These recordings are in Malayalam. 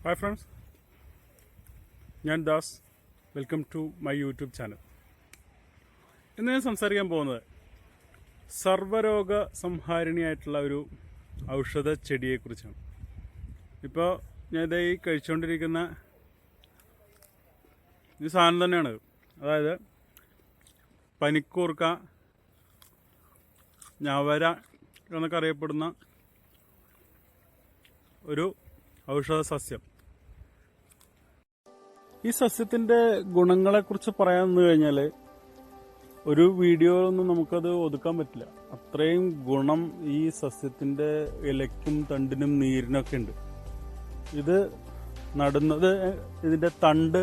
ഹായ് ഫ്രണ്ട്സ് ഞാൻ Das. Welcome to my YouTube channel ഇന്ന് ഞാൻ സംസാരിക്കാൻ പോകുന്നത് സർവരോഗ സംഹാരിണിയായിട്ടുള്ള ഒരു ഔഷധ ചെടിയെക്കുറിച്ചാണ് ഇപ്പോൾ ഞാൻ ഇതേ ഈ കഴിച്ചുകൊണ്ടിരിക്കുന്ന ഈ സാധനം തന്നെയാണ് അതായത് പനിക്കൂർക്ക ഞാവര എന്നൊക്കെ അറിയപ്പെടുന്ന ഒരു ഔഷധ സസ്യം ഈ സസ്യത്തിന്റെ ഗുണങ്ങളെ കുറിച്ച് പറയാന്ന് കഴിഞ്ഞാൽ ഒരു വീഡിയോ ഒന്നും നമുക്കത് ഒതുക്കാൻ പറ്റില്ല. അത്രയും ഗുണം ഈ സസ്യത്തിന്റെ ഇലയ്ക്കും തണ്ടിനും നീരിനൊക്കെ ഉണ്ട്. ഇത് നടുന്നത് ഇതിന്റെ തണ്ട്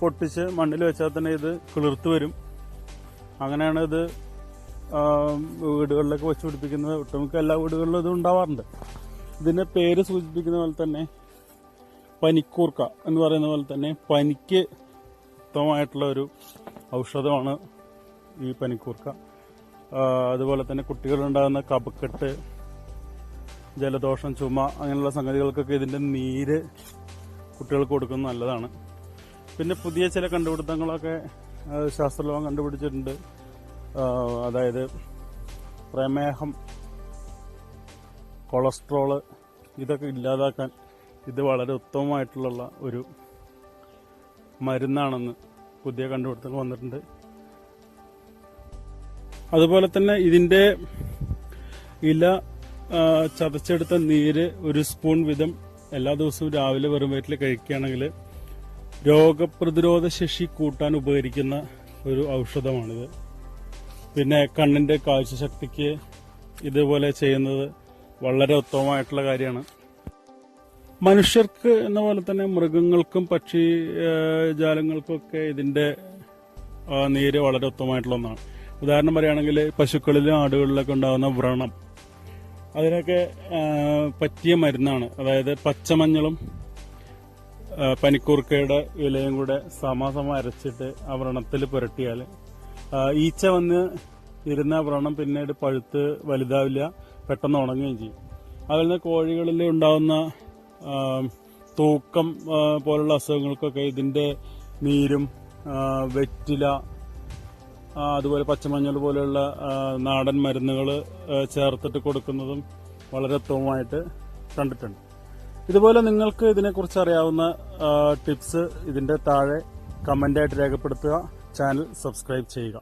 പൊട്ടിച്ച് മണ്ണിൽ വെച്ചാൽ തന്നെ ഇത് കിളിർത്ത് വരും. അങ്ങനെയാണ് ഇത് വീടുകളിലൊക്കെ വെച്ച് പിടിപ്പിക്കുന്നത് ഒട്ടുമിക്ക എല്ലാ വീടുകളിലും ഇത് ഉണ്ടാവാറുണ്ട്. ഇതിന്റെ പേര് സൂചിപ്പിക്കുന്ന പോലെ തന്നെ പനിക്കൂർക്ക എന്ന് പറയുന്ന പോലെ തന്നെ പനിക്ക് ഉത്തമമായിട്ടുള്ള ഒരു ഔഷധമാണ് ഈ പനിക്കൂർക്ക. അതുപോലെ തന്നെ കുട്ടികളുണ്ടാകുന്ന കപക്കെട്ട് ജലദോഷം ചുമ അങ്ങനെയുള്ള സംഗതികൾക്കൊക്കെ ഇതിന്റെ നീര് കുട്ടികൾക്ക് കൊടുക്കുന്നത് നല്ലതാണ്. പിന്നെ പുതിയ ചില കണ്ടുപിടുത്തങ്ങളൊക്കെ ശാസ്ത്രലോകം കണ്ടുപിടിച്ചിട്ടുണ്ട്. അതായത് പ്രമേഹം കൊളസ്ട്രോൾ ഇതൊക്കെ ഇല്ലാതാക്കാൻ ഇത് വളരെ ഉത്തമമായിട്ടുള്ള ഒരു മരുന്നാണെന്ന് പുതിയ കണ്ടുപിടുത്തങ്ങൾ വന്നിട്ടുണ്ട്. അതുപോലെ തന്നെ ഇതിന്റെ ഇല ചതച്ചെടുത്ത നീര് ഒരു സ്പൂൺ വീതം എല്ലാ ദിവസവും രാവിലെ വെറും വയറ്റിൽ കഴിക്കുകയാണെങ്കിൽ രോഗപ്രതിരോധ ശേഷി കൂട്ടാൻ ഉപകരിക്കുന്ന ഒരു ഔഷധമാണിത്. പിന്നെ കണ്ണിന്റെ കാഴ്ചശക്തിക്ക് ഇതുപോലെ ചെയ്യുന്നത് വളരെ ഉത്തമമായിട്ടുള്ള കാര്യമാണ്. മനുഷ്യർക്ക് എന്ന പോലെ തന്നെ മൃഗങ്ങൾക്കും പക്ഷി ജാലങ്ങൾക്കൊക്കെ ഇതിന്റെ നീര് വളരെ ഉത്തമമായിട്ടുള്ള ഒന്നാണ്. ഉദാഹരണം പറയുകയാണെങ്കിൽ പശുക്കളിലും ആടുകളിലൊക്കെ ഉണ്ടാകുന്ന വ്രണം. അതിനൊക്കെ പറ്റിയ മരുന്നാണ്. അതായത് പച്ചമഞ്ഞളും പനിക്കൂർക്കയുടെ ഇലയും കൂടെ സമാസം അരച്ചിട്ട് ആ വ്രണത്തിൽ പുരട്ടിയാൽ ഈച്ച വന്ന് ഇരുന്ന വ്രണം പിന്നീട് പഴുത്ത് വലുതാവില്ല പെട്ടെന്ന് ഉണങ്ങുകയും ചെയ്യും. അതുപോലെ കോഴികളിൽ ഉണ്ടാകുന്ന തൂക്കം പോലുള്ള അസുഖങ്ങൾക്കൊക്കെ ഇതിന്റെ നീരും വെറ്റില അതുപോലെ പച്ചമഞ്ഞൾ പോലെയുള്ള നാടൻ മരുന്നുകൾ ചേർത്തിട്ട് കൊടുക്കുന്നതും വളരെ ഉത്തമമായിട്ട് കണ്ടിട്ടുണ്ട്. ഇതുപോലെ നിങ്ങൾക്ക് ഇതിനെക്കുറിച്ച് അറിയാവുന്ന ടിപ്സ് ഇതിന്റെ താഴെ കമന്റായിട്ട് രേഖപ്പെടുത്തുക. ചാനൽ സബ്സ്ക്രൈബ് ചെയ്യുക.